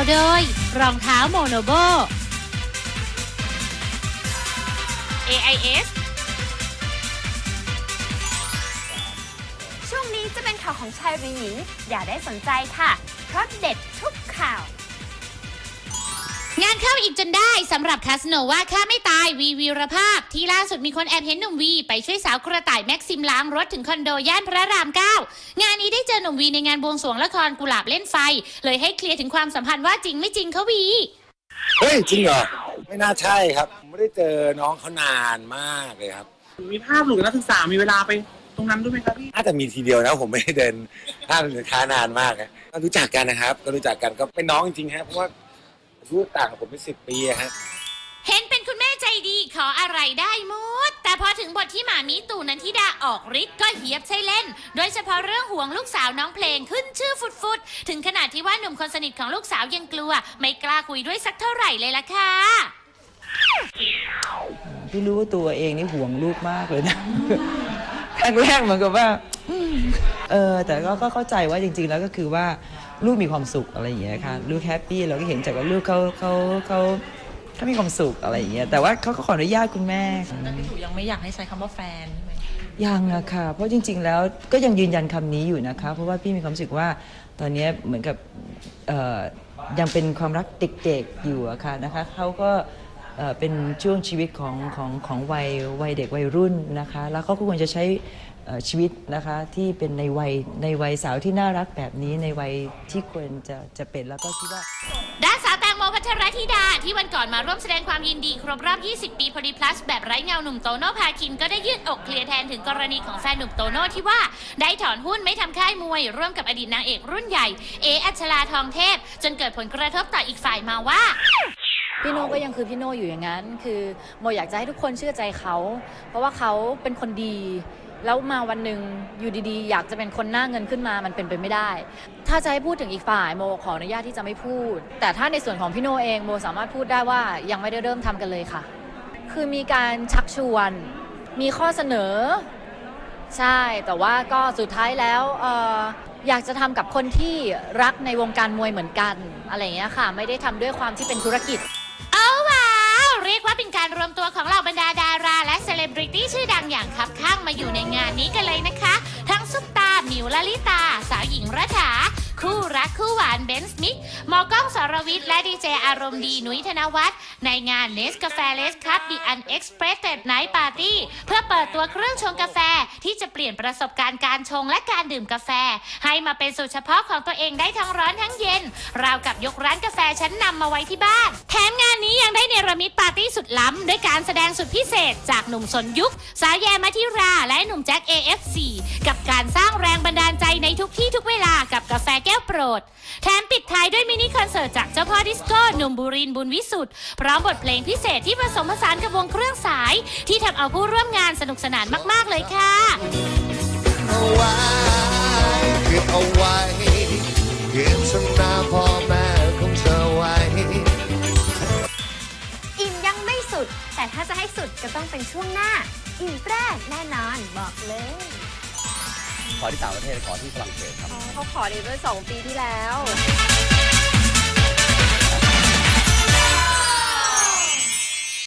าวโดย รองเท้าโมโนโบ AIS ช่วงนี้จะเป็นข่าวของชายหรือหญิง อย่าได้สนใจค่ะ เพราะเด็ดทุกข่าว งานเข้าอีกจนได้สำหรับคาสโนว่าฆ่าไม่ตายวีวีรภาพ ที่ล่าสุดมีคนแอบเห็นหนุ่มวี ไปช่วยสาวกระต่ายแม็กซิมล้างรถถึงคอนโดย่านพระรามเก้างานนี้ได้เจอหนุ่มวีในงานบวงสรวงละครกุหลาบเล่นไฟ เลยให้เคลียร์ถึงความสัมพันธ์ว่าจริงไม่จริงเขาวีเฮ้ยจริงเหรอไม่น่าใช่ครับผมไม่ได้เจอน้องเขานานมากเลยครับ มีภาพหลุดนักศึกษามีเวลาไปตรงนั้นด้วยไหมครับพี่น่าจะมีทีเดียวนะผมไม่ได้เดินห้างสินค้านานมากนะก็รู้จักกันนะครับ ก็รู้จักกันก็เป็นน้องจริงๆฮะเพราะว่า อายุต่างกับผมเป็นสิบปีอะฮะ เห็นเป็นคุณแม่ใจดีขออะไรได้หมด แต่พอถึงบทที่หมามีตู่นันทิดาออกฤทธิ์ก็เหียบใช่เล่น โดยเฉพาะเรื่องห่วงลูกสาวน้องเพลงขึ้นชื่อฟุดๆถึงขนาดที่ว่าหนุ่มคนสนิทของลูกสาวยังกลัว ไม่กล้าคุยด้วยสักเท่าไหร่เลยล่ะค่ะ พี่รู้ว่าตัวเองนี่ห่วงลูกมากเลยนะ ครั้งแรกเหมือนกับว่าเออแต่ก็ก็เข้าใจว่าจริง ๆ แล้วก็คือว่า ลูกมีความสุขอะไรอย่างเงี้ยค่ะลูกแฮปปี้เราก็เห็นจากว่าลูกเขาเขาเขาเขามีความสุขอะไรอย่างเงี้ยแต่ว่าเขาก็ขออนุญาตคุณแม่แต่พี่ถูยังไม่อยากให้ใช้คำว่าแฟนใช่ไหมยังอะค่ะ เพราะจริง ๆ แล้วก็ยังยืนยันคำนี้อยู่นะคะ เพราะว่าพี่มีความรู้สึกว่าตอนนี้เหมือนกับเอ่อยังเป็นความรักเด็กๆอยู่อะค่ะนะคะเขาก็ เป็นช่วงชีวิตของของของวัยวัยเด็กวัยรุ่นนะคะ แล้วเขาก็ควรจะใช้ชีวิตนะคะที่เป็นในวัยในวัยสาวที่น่ารักแบบนี้ในวัยที่ควรจะจะเป็นแล้วก็คิดว่า ด้านสาวแตงโมพัทรธิดา ที่วันก่อนมาร่วมแสดงความยินดีครบรอบ 20 ปีพอดีพลัส แบบไร้เงาหนุ่มโตโน่พาคินก็ได้ยืดอกเคลียร์แทนถึงกรณีของแฟนหนุ่มโตโน่ที่ว่าได้ถอนหุ้นไม่ทำค่ายมวย ร่วมกับอดีตนางเอกรุ่นใหญ่ เออัชราทองเทพ จนเกิดผลกระทบต่ออีกฝ่ายมาว่า พี่โน่ก็ยังคือพี่โน่อยู่อย่างนั้น คือโมอยากจะให้ทุกคนเชื่อใจเขา เพราะว่าเขาเป็นคนดี แล้วมาวันหนึ่งอยู่ดีๆ อยากจะเป็นคนหน้าเงินขึ้นมามันเป็นไปไม่ได้ ถ้าจะให้พูดถึงอีกฝ่ายโมขออนุญาตที่จะไม่พูด แต่ถ้าในส่วนของพี่โน่เองโมสามารถพูดได้ว่ายังไม่ได้เริ่มทำกันเลยค่ะ คือมีการชักชวน มีข้อเสนอ ใช่แต่ว่าก็สุดท้ายแล้วเอ่ออยากจะทำกับคนที่รักในวงการมวยเหมือนกัน อะไรอย่างเงี้ยค่ะ ไม่ได้ทำด้วยความที่เป็นธุรกิจ กาเป็นการรวมตัวของเหล่าบรรดาดารา รักคู่หวานเบนซ์มิธหมอกล้องสรวิทย์และดีเจอารมณ์ดีนุ้ยธนวัฒน์ในงานเนสกาแฟเลสคัพดีอันเอ็กซ์เพรสเต็ดไนท์ปาร์ตี้เพื่อเปิดตัวเครื่องชงกาแฟที่จะเปลี่ยนประสบการณ์การชงและการดื่มกาแฟ ให้มาเป็นสูตรเฉพาะของตัวเองได้ทั้งร้อนทั้งเย็น ราวกับยกร้านกาแฟชั้นนำมาไว้ที่บ้าน แถมงานนี้ยังได้เนรมิตปาร์ตี้สุดล้ำด้วยการแสดงสุดพิเศษ จากหนุ่มสนยุค สาวแยมมาทิรา และหนุ่มแจ็ค AFC กับการสร้างแรงบันดาลใจในทุกที่ทุกเวลากับกาแฟแก้ ด แถมปิดท้ายด้วยมินิคอนเสิร์ตจากเจ้าพ่อดิสโก้หนุ่มบุรินทร์บุญวิสุทธ์พร้อมบทเพลงพิเศษที่ผสมผสานกับวงเครื่องสาย ที่ทำเอาผู้ร่วมงานสนุกสนานมาก ๆ เลยค่ะเอาไว้เก็บเอาไว้เก็บสำนาพ่อแม่ของเธอไว้อิ่มยังไม่สุด แต่ถ้าจะให้สุดก็ต้องเป็นช่วงหน้าอิ่มแรกแน่นอนบอกเลย ขอที่ต่างประเทศขอที่ฝรั่งเศสครับ เขาขอดีเมื่อสองปีที่แล้ว